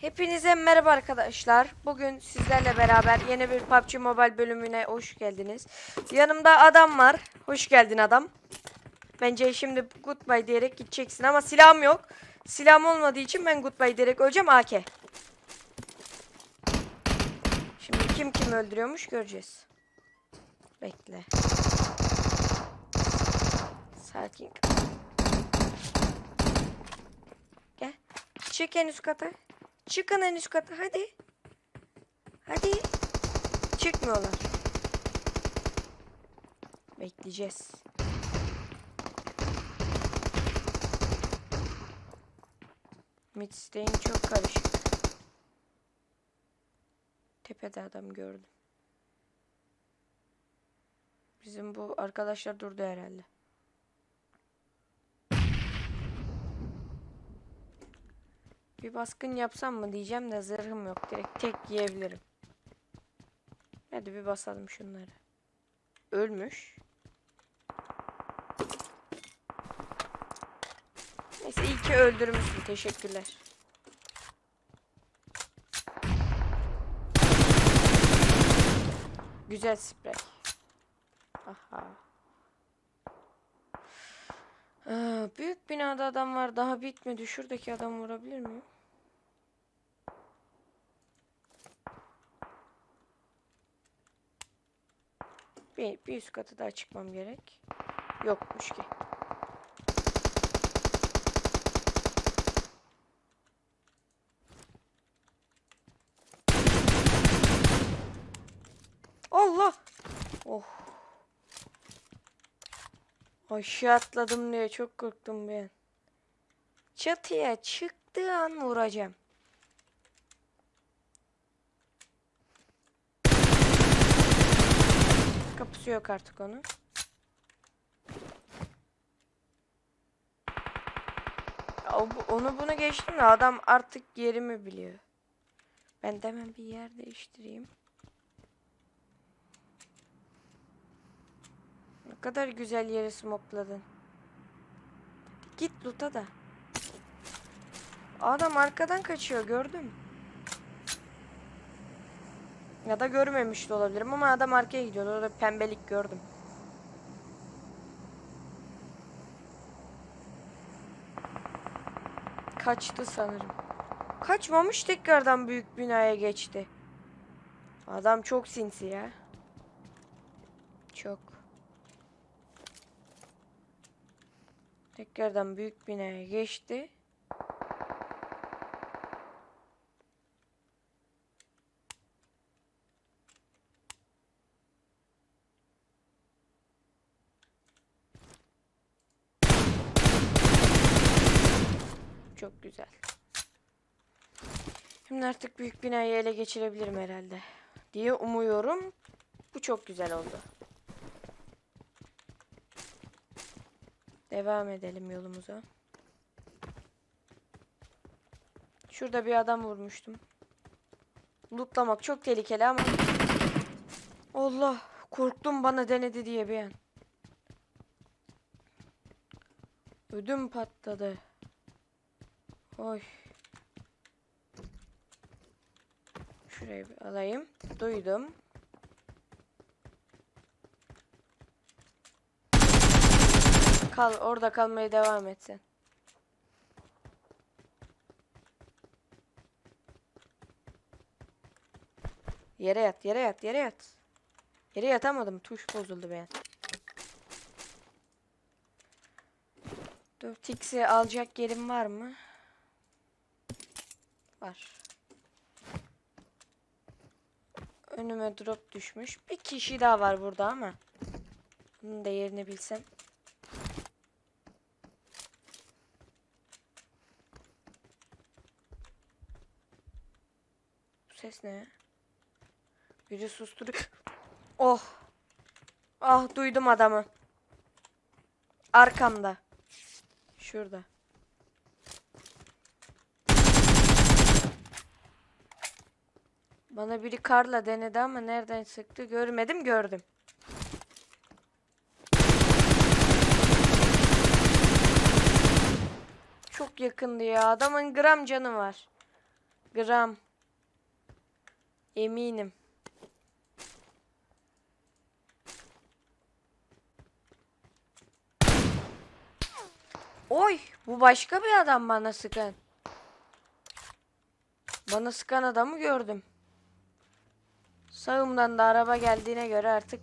Hepinize merhaba arkadaşlar. Bugün sizlerle beraber yeni bir PUBG Mobile bölümüne hoş geldiniz. Yanımda adam var. Hoş geldin adam. Bence şimdi goodbye diyerek gideceksin ama silahım yok. Silahım olmadığı için ben goodbye diyerek öleceğim AK. Şimdi kim kim öldürüyormuş göreceğiz. Bekle. Sakin. Gel. Çık en kata. Çıkın en üst kata hadi. Hadi. Çıkmıyorlar. Bekleyeceğiz. Midstay'in çok karışık. Tepede adam gördüm. Bizim bu arkadaşlar durdu herhalde. Bir baskın yapsam mı diyeceğim de zırhım yok. Direkt tek yiyebilirim. Hadi bir basalım şunları. Ölmüş. Neyse iyi ki öldürmüşsün. Teşekkürler. Güzel sprey. Aha. Aa, büyük binada adam var. Daha bitmedi. Şuradaki adam vurabilir miyim? Bir, bir üst katı daha çıkmam gerek. Yokmuş ki. Allah! Oh. Aşağı atladım diye çok korktum ben. Çatıya çıktığı an vuracağım. Kapısı yok artık onun. Onu bunu geçtim de adam artık yerimi biliyor. Ben de hemen bir yer değiştireyim. Kadar güzel yeri smokladın. Git loot'a da. Adam arkadan kaçıyor gördün mü? Ya da görmemiş de olabilirim ama adam arkaya gidiyor. Orada pembelik gördüm. Kaçtı sanırım. Kaçmamış tekrardan büyük binaya geçti. Adam çok sinsi ya. Çok. Tekrardan büyük binaya geçti. Çok güzel. Şimdi artık büyük binayı ele geçirebilirim herhalde. Diye umuyorum. Bu çok güzel oldu. Devam edelim yolumuza. Şurada bir adam vurmuştum. Lootlamak çok tehlikeli ama. Allah korktum bana denedi diye bir an. Ödüm patladı. Oy. Şurayı bir alayım. Duydum. Kal orada kalmaya devam etsin. Yere yat, yere yat, yere yat. Yere yatamadım. Tuş bozuldu benim. 4x'i alacak yerim var mı? Var. Önüme drop düşmüş. Bir kişi daha var burada ama. Bunun da yerini bilsem. Ses ne? Biri susturuyor. Oh. Ah duydum adamı. Arkamda. Şurada. Bana biri karla denedi ama nereden sıktı görmedim gördüm. Çok yakındı ya. Adamın gram canı var. Gram. Eminim. Oy, bu başka bir adam bana sıkan. Bana sıkan adamı gördüm. Sağımdan da araba geldiğine göre artık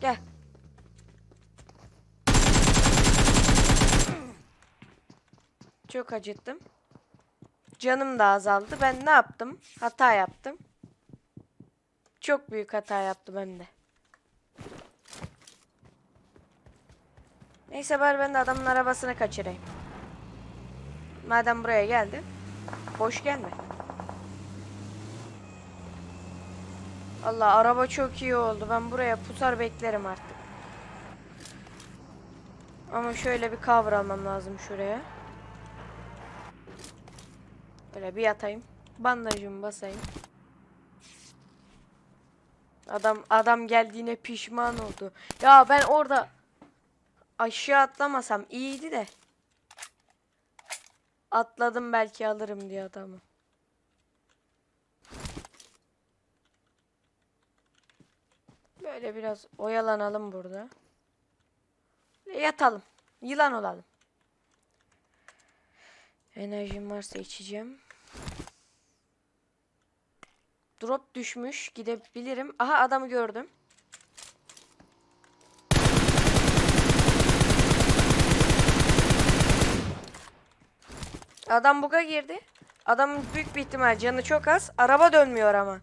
gel. Çok acıttım. Canım da azaldı. Ben ne yaptım? Hata yaptım. Çok büyük hata yaptım hem de. Neyse bari ben de adamın arabasını kaçırayım. Madem buraya geldi. Boş gelme. Allah araba çok iyi oldu. Ben buraya putar beklerim artık. Ama şöyle bir cover almam lazım şuraya. Böyle bir yatayım. Bandajımı basayım. Adam adam geldiğine pişman oldu. Ya ben orada aşağı atlamasam iyiydi de. Atladım belki alırım diye adamı. Böyle biraz oyalanalım burada. Yatalım. Yılan olalım. Enerjim varsa içeceğim. Drop düşmüş. Gidebilirim. Aha adamı gördüm. Adam buga girdi. Adamın büyük bir ihtimal canı çok az. Araba dönmüyor ama.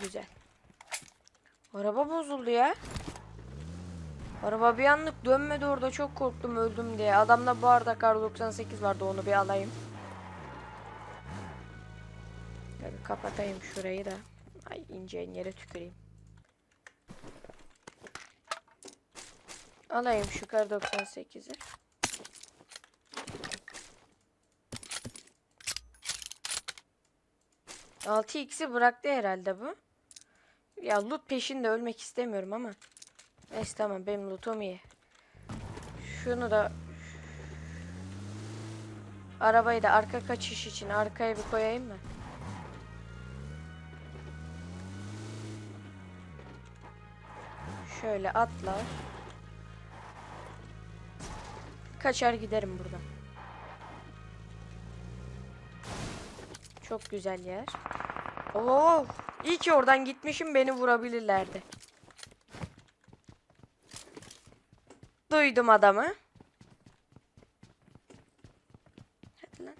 Güzel. Araba bozuldu ya. Araba bir anlık dönmedi orada çok korktum öldüm diye. Adamda bu arada kar 98 vardı onu bir alayım. Şöyle kapatayım şurayı da. Ay ineceğin yere tüküreyim. Alayım şu kar 98'i. Altı x'i bıraktı herhalde bu. Ya loot peşinde ölmek istemiyorum ama. Neyse tamam benim lootum iyi. Şunu da Arabayı da arka kaçış için arkaya bir koyayım mı? Şöyle atlar. Kaçar giderim buradan. Çok güzel yer. Oo, iyi ki oradan gitmişim beni vurabilirlerdi. Duydum adamı. Hadi lan.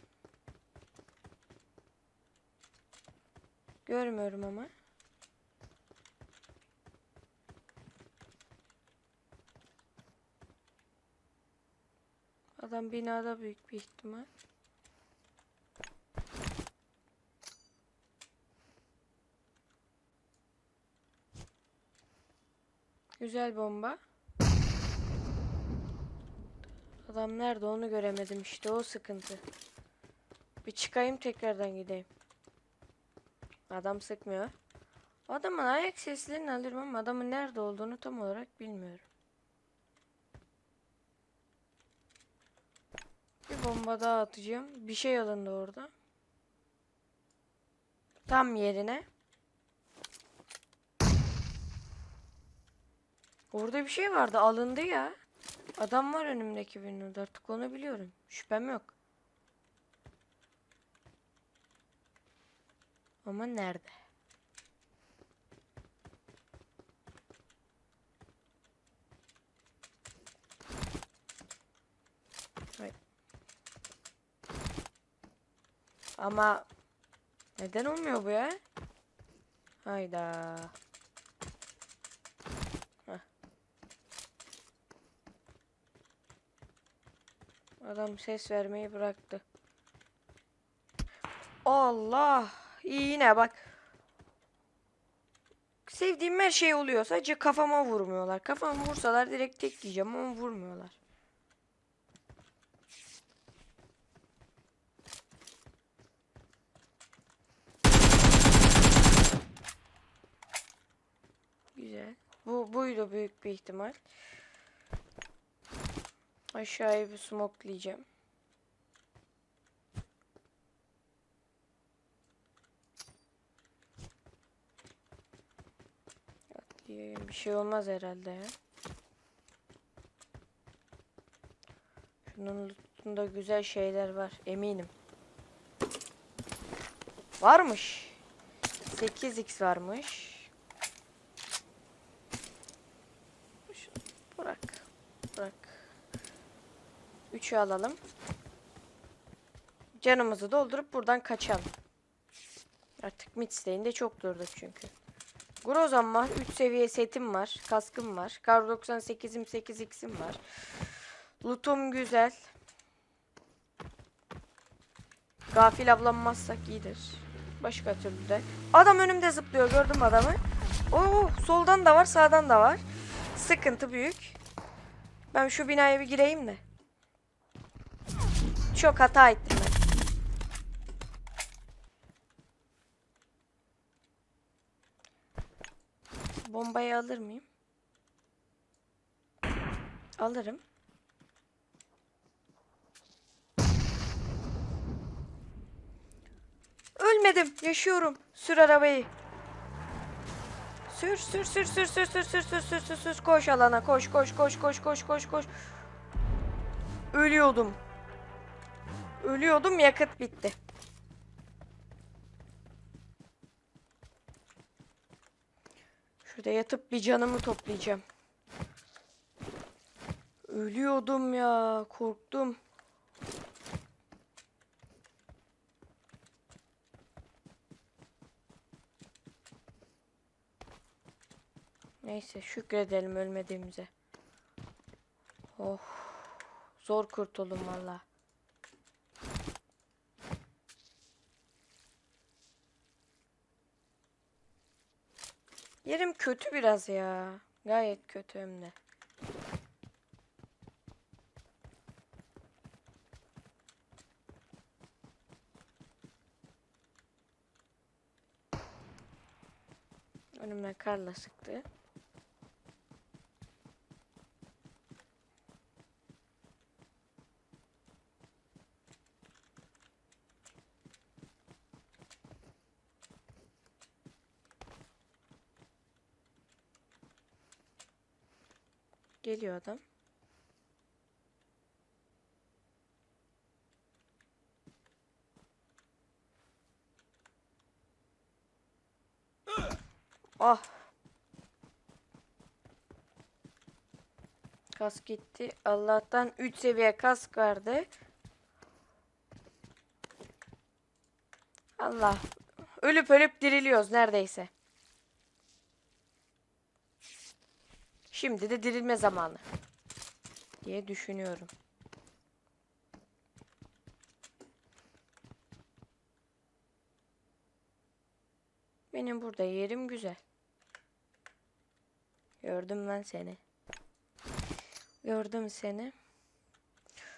Görmüyorum ama. Adam binada büyük bir ihtimal. Güzel bomba. Adam nerede onu göremedim işte o sıkıntı. Bir çıkayım tekrardan gideyim. Adam sıkmıyor. Adamın ayak seslerini alırım ama adamın nerede olduğunu tam olarak bilmiyorum. Bir bomba daha atacağım. Bir şey alındı orada. Tam yerine. Orada bir şey vardı alındı ya. Adam var önümdeki birinin artık onu biliyorum. Şüphem yok. Ama nerede? Hay. Ama neden olmuyor bu ya? Hayda. Adam ses vermeyi bıraktı. Allah. Yine bak. Sevdiğim her şey oluyor. Sadece kafama vurmuyorlar. Kafama vursalar direkt tek diyeceğim ama vurmuyorlar. Güzel. Bu buydu büyük bir ihtimal. Aşağıya bir smokleyeceğim. Atlayayım. Bir şey olmaz herhalde ya. Şunun lootunda güzel şeyler var. Eminim. Varmış. 8x varmış. 3'ü alalım. Canımızı doldurup buradan kaçalım. Artık Midstay'inde çok durduk çünkü. Grozan var. 3 seviye setim var. Kaskım var. Kar 98'im 8x'im var. Lootum güzel. Gafil ablanmazsak iyidir. Başka türlü de. Adam önümde zıplıyor. Gördüm adamı. Oo, soldan da var, sağdan da var. Sıkıntı büyük. Ben şu binaya bir gireyim de. Çok hata ettim ben. Bombayı alır mıyım? Alırım. Ölmedim. Yaşıyorum. Sür arabayı. Sür sür sür sür sür sür sür sür sür sür sür koş alana koş koş koş koş koş koş koş. Ölüyordum. Ölüyordum yakıt bitti. Şurada yatıp bir canımı toplayacağım. Ölüyordum ya korktum. Neyse şükredelim ölmediğimize. Oh. Zor kurtuldum valla. Yerim kötü biraz ya. Gayet kötü hem de. Önümden karla sıktı. Geliyor adam. Ah. Kask gitti. Allah'tan 3 seviye kask vardı. Allah. Ölüp ölüp diriliyoruz neredeyse. Şimdi de dirilme zamanı. Diye düşünüyorum. Benim burada yerim güzel. Gördüm ben seni. Gördüm seni.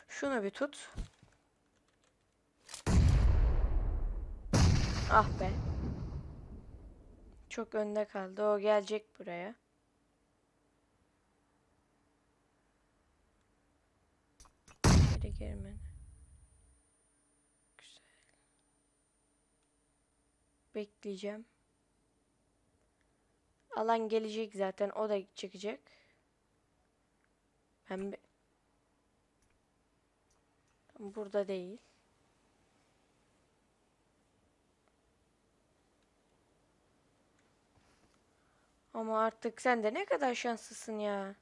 Şunu bir tut. Ah be. Çok önde kaldı. O gelecek buraya. Girmedi. Güzel. Bekleyeceğim. Alan gelecek zaten. O da çıkacak. Bir... Burada değil. Ama artık sen de ne kadar şanslısın ya.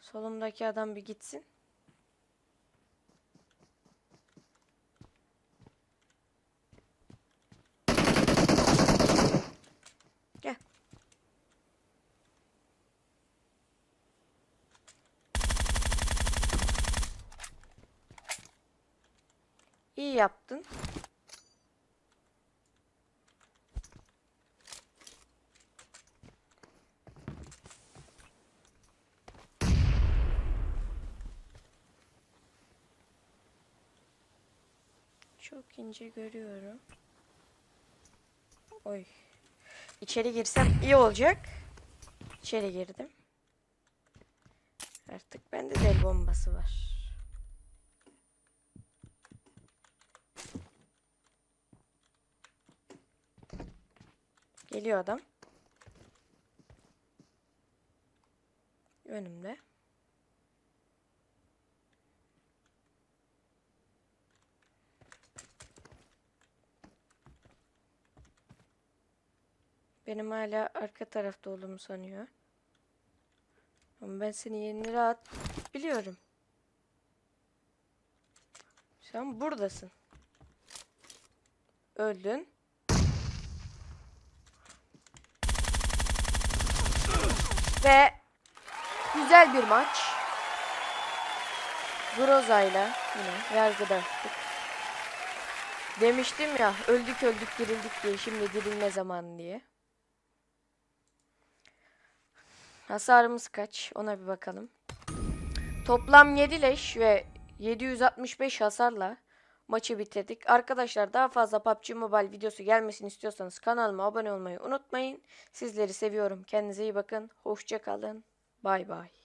Solumdaki adam bir gitsin. Gel. İyi yaptın. Çok ince görüyorum. Oy. İçeri girsem iyi olacak. İçeri girdim. Artık bende de el bombası var. Geliyor adam. önümde. Benim hala arka tarafta olduğumu sanıyor. Ama ben seni yerini rahat biliyorum. Sen buradasın. Öldün. Ve güzel bir maç. Groza'yla yine yargıda attık. Demiştim ya öldük öldük dirildik diye şimdi dirilme zamanı diye. Hasarımız kaç? Ona bir bakalım. Toplam 7 leş ve 765 hasarla maçı bitirdik. Arkadaşlar daha fazla PUBG Mobile videosu gelmesini istiyorsanız kanalıma abone olmayı unutmayın. Sizleri seviyorum. Kendinize iyi bakın. Hoşça kalın. Bay bay.